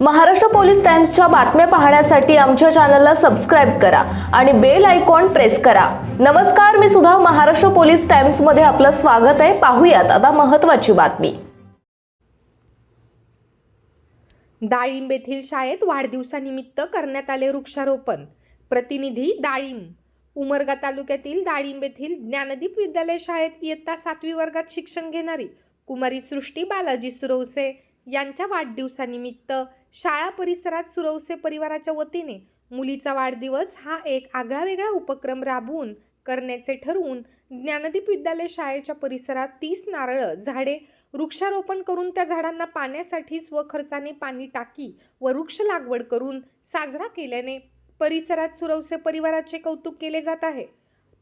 Maharashtra police टाइम्सच्या बातम्या पाहण्यासाठी आमच्या चॅनलला सबस्क्राईब करा आणि बेल आयकॉन प्रेस करा. नमस्कार मी सुद्धा महाराष्ट्र पोलीस टाइम्समध्ये आपलं स्वागत आहे. पाहूयात आता महत्त्वाची बातमी. डाळिंब येथील शाळेत वाढदिवसानिमित्त करण्यात आले वृक्षारोपण. प्रतिनिधी डाळिंब. उमरगा तालुक्यातील डाळिंब येथील ज्ञानदीप विद्यालय शाळेत इयत्ता सातवी वर्गात शिक्षण घेणारी कुमारी सृष्टी बालाजी सुरवसे. यांच्या वाढदिवसानिमित्त शाळा परिसरात सुरवसे परिवाराच्या वतीने मुलीचा वाढदिवस हा एक आगळावेगळा उपक्रम राबवून करण्याचे ठरवून ज्ञानदीप विद्यालय शाळेच्या परिसरात तीस नारळ झाडे वृक्षारोपण करून त्या झाडांना पाण्यासाठी स्वखर्चाने पाणी टाकी व वृक्ष लागवड करून साजरा केल्याने परिसरात सुरवसे परिवाराचे कौतुक केले जात आहे.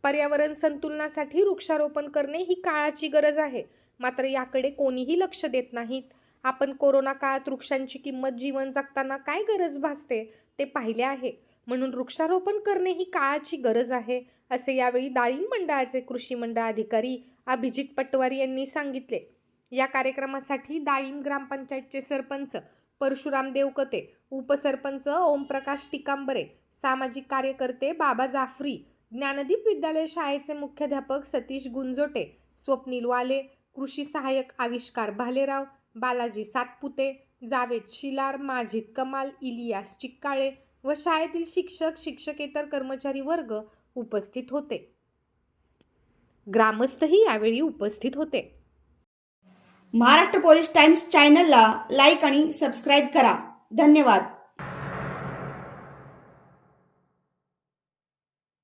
पर्यावरण संतुलनासाठी वृक्षारोपण करणे ही काळाची गरज आहे. मात्र याकडे कोणीही लक्ष देत नाहीत. आपण कोरोना काळात वृक्षांची किंमत जीवन जगताना काय गरज भासते ते पाहिले आहे. म्हणून वृक्षारोपण करणे ही काळाची गरज आहे असे यावेळी डाळिंब मंडळाचे कृषी मंडळ अधिकारी अभिजित पटवारी यांनी सांगितले. या कार्यक्रमासाठी डाळिंब ग्रामपंचायतचे सरपंच परशुराम देवकते उपसरपंच ओमप्रकाश टिकांबरे सामाजिक कार्यकर्ते बाबा जाफरी ज्ञानदीप विद्यालय शाळेचे मुख्याध्यापक सतीश गुंजोटे स्वप्नील वाले कृषी सहाय्यक आविष्कार भालेराव बालाजी सातपुते जावेद शिलार माजिद कमाल इलियास चिक्काळे व शाळेतील शिक्षक शिक्षकेतर कर्मचारी वर्ग उपस्थित होते. ग्रामस्थही यावेळी उपस्थित होते. महाराष्ट्र पोलीस टाइम्स चॅनलला लाईक आणि सबस्क्राईब करा. धन्यवाद.